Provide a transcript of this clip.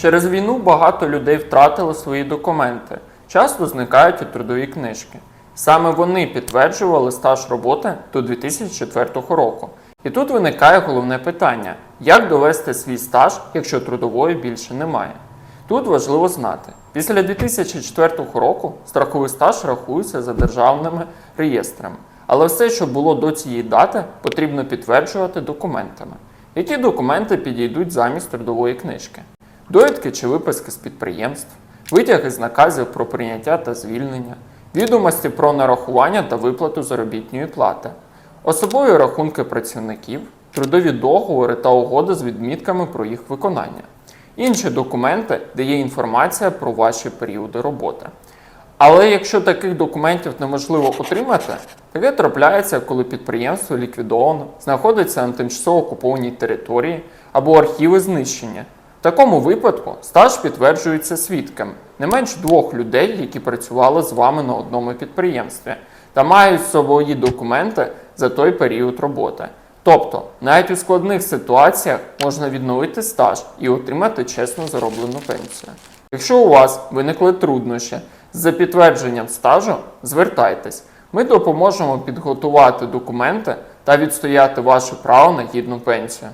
Через війну багато людей втратили свої документи, часто зникають і трудові книжки. Саме вони підтверджували стаж роботи до 2004 року. І тут виникає головне питання: як довести свій стаж, якщо трудової більше немає? Тут важливо знати, після 2004 року страховий стаж рахується за державними реєстрами, але все, що було до цієї дати, потрібно підтверджувати документами. Які документи підійдуть замість трудової книжки? Довідки чи виписки з підприємств, витяги з наказів про прийняття та звільнення, відомості про нарахування та виплату заробітної плати, особові рахунки працівників, трудові договори та угоди з відмітками про їх виконання, інші документи, де є інформація про ваші періоди роботи. Але якщо таких документів неможливо отримати, таке трапляється, коли підприємство ліквідовано, знаходиться на тимчасово окупованій території або архіви знищення. В такому випадку стаж підтверджується свідками не менш двох людей, які працювали з вами на одному підприємстві, та мають свої документи за той період роботи. Тобто, навіть у складних ситуаціях можна відновити стаж і отримати чесно зароблену пенсію. Якщо у вас виникли труднощі з підтвердженням стажу, звертайтесь. Ми допоможемо підготувати документи та відстояти ваше право на гідну пенсію.